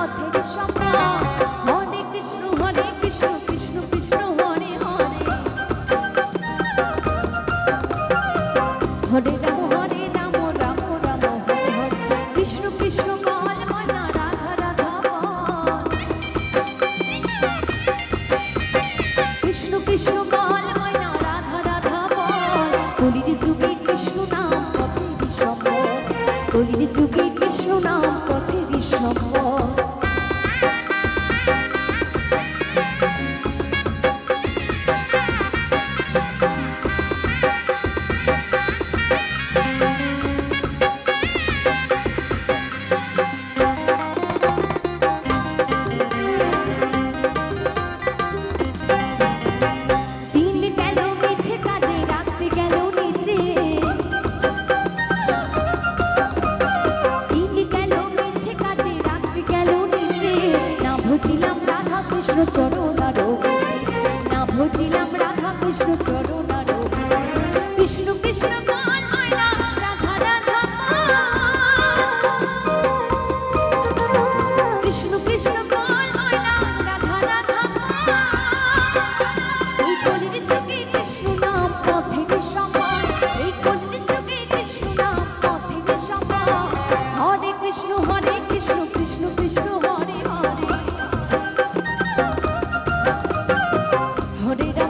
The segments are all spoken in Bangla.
পথের সম্রা হরে কৃষ্ণ হরে কৃষ্ণ কৃষ্ণ কৃষ্ণ হরে হরে রাম হরে কৃষ্ণ চরণ কৃষ্ণ কৃষ্ণ বল রাধা রাধা কৃষ্ণ কৃষ্ণ বল রাধা রাধা এই কলির যুগে কৃষ্ণ নাম পথে সম্পদ এই কলির যুগে কৃষ্ণ নাম পথে সম্পদ হরে কৃষ্ণ হরে কৃষ্ণ কৃষ্ণ কৃষ্ণ, হরে হরে। হরে রাম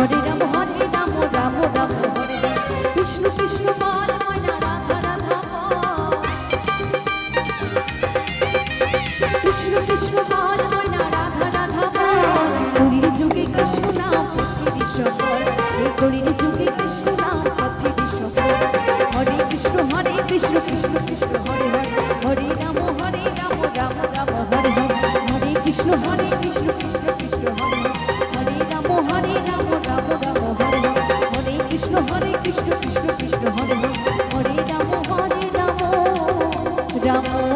Morirá. 飘。